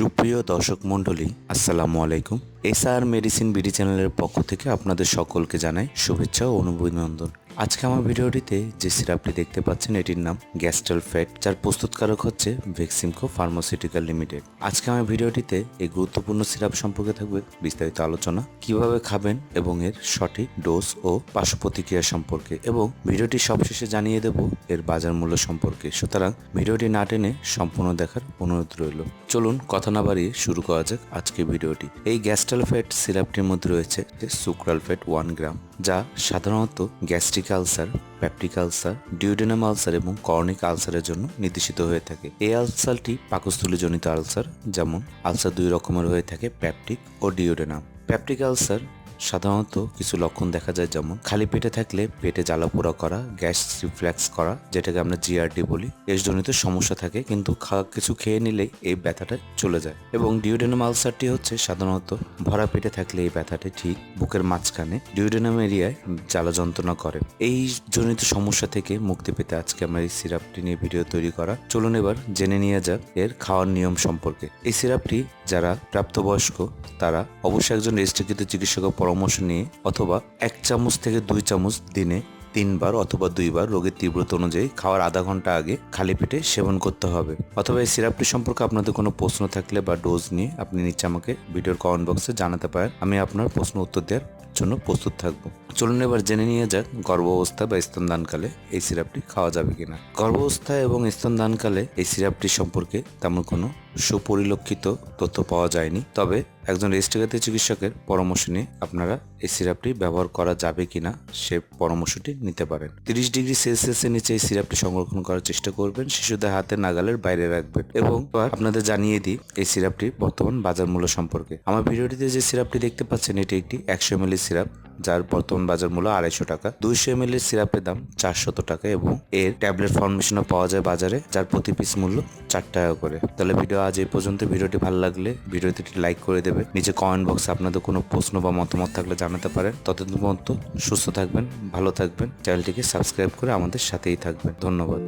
সুপ্রিয় দর্শক মণ্ডলী, আসসালামু আলাইকুম। এসআর মেডিসিন বিডি চ্যানেলের পক্ষ থেকে আপনাদের সকলকে জানাই শুভেচ্ছা ও অভিনন্দন। আজকে আমার ভিডিওটিতে যে সিরাপটি দেখতে পাচ্ছেন, এটির নাম গ্যাস্ট্রাল ফ্যাট, যার প্রস্তুতকারক হচ্ছে ভেক্সিমকো ফার্মাসিউটিক্যাল লিমিটেড। আজকে আমার ভিডিওটিতে এই গুরুত্বপূর্ণ সিরাপ সম্পর্কে থাকবে বিস্তারিত আলোচনা, কীভাবে খাবেন এবং এর সঠিক ডোজ ও পার্শ্ব প্রতিক্রিয়া সম্পর্কে, এবং ভিডিওটি সবশেষে জানিয়ে দেব এর বাজার মূল্য সম্পর্কে। সুতরাং ভিডিওটি না টেনে সম্পূর্ণ দেখার অনুরোধ রইল। চলুন কথা না বাড়িয়ে শুরু করা যাক আজকে ভিডিওটি। এই গ্যাস্ট্রাল ফ্যাট সিরাপটির মধ্যে রয়েছে সুক্রাল ফ্যাট ওয়ান গ্রাম, যা সাধারণত gastric ulcer peptic ulcer duodenum ulcer এবং কর্নিক আলসারের জন্য নির্দেশিত হয়ে থাকে। এই আলসারটি পাকস্থলীজনিত আলসার যেমন আলসার দুই রকমের হয়ে থাকে প্যাপটিক ও ডিওডেনাম প্যাপটিক আলসার সাধারণত কিছু লক্ষণ দেখা যায় যেমন খালি পেটে থাকলে পেটে জ্বালাপোড়া করা, গ্যাস রিফ্লেক্স করা, যেটাকে আমরা জিআরডি বলি। এসজনিত সমস্যা থাকে, কিন্তু কিছু খেয়ে নিলেই এই ব্যথাটা চলে যায়। এবং ডিউডেনাম আলসারটি হচ্ছে সাধারণত ভরা পেটে থাকলে এই ব্যথাটি ঠিক বুকের মাঝখানে ডিউডেনাম এরিয়ায় জ্বালা যন্ত্রণা করে। এই জনিত সমস্যা থেকে মুক্তি পেতে আজকে আমরা এই সিরাপটি নিয়ে ভিডিও তৈরি করা। চলুন এবার জেনে নিয়ে যাক এর খাওয়ার নিয়ম সম্পর্কে। এই সিরাপটি যারা প্রাপ্তবয়স্ক, তারা অবশ্যই একজন রেজিস্ট্রিকৃত চিকিৎসকের পরামর্শ নিয়ে অথবা এক চামচ থেকে দুই চামচ দিনে তিনবার অথবা দুইবার রোগের তীব্রতা অনুযায়ী খাওয়ার আধা ঘণ্টা আগে খালি পেটে সেবন করতে হবে। অথবা এই সিরাপটি সম্পর্কে আপনাদের কোনো প্রশ্ন থাকলে বা ডোজ নিয়ে আপনি নিচে আমাকে ভিডিওর কমেন্ট বক্সে জানাতে পারেন। আমি আপনার প্রশ্ন উত্তর দেওয়ার জন্য প্রস্তুত থাকব। চলুন এবার জেনে নিয়ে যাক গর্ভাবস্থা বা স্তনদানকালে এই সিরাপটি খাওয়া যাবে কিনা। গর্ভাবস্থা এবং স্তনদানকালে এই সিরাপটি সম্পর্কে তেমন কোনো সুপরিলক্ষিত তথ্য পাওয়া যায়নি। তবে একজন রেজিস্ট্রিগাতে চিকিৎসকের পরামর্শ নিয়ে আপনারা এই সিরাপটি ব্যবহার করা যাবে কিনা সে পরামর্শটি নিতে পারেন। তিরিশ ডিগ্রি সেলসিয়াসের নিচে এই সিরাপটি সংরক্ষণ করার চেষ্টা করবেন। শিশুদের হাতে নাগালের বাইরে রাখবেন এবং আপনাদের জানিয়ে দিই এই সিরাপটির বর্তমান বাজার মূল্য সম্পর্কে। আমার ভিডিওটিতে যে সিরাপটি দেখতে পাচ্ছেন, এটি একটি একশো এমএল সিরাপ। যার বর্তমান বাজার মূল্য আড়াইশো টাকা। দুইশো এমএল এর সিরাপের দাম চারশত টাকা এবং এর ট্যাবলেট ফর্মেশনও পাওয়া যায় বাজারে, যার প্রতি পিস মূল্য চার টাকা করে। তাহলে ভিডিও আজ এই পর্যন্ত। ভিডিওটি ভালো লাগলে ভিডিওতে একটি লাইক করে দেবে। নিচে কমেন্ট বক্সে আপনাদের কোনো প্রশ্ন বা মতামত থাকলে জানাতে পারেন। ততদিন পর্যন্ত সুস্থ থাকবেন, ভালো থাকবেন। চ্যানেলটিকে সাবস্ক্রাইব করে আমাদের সাথেই থাকবেন। ধন্যবাদ।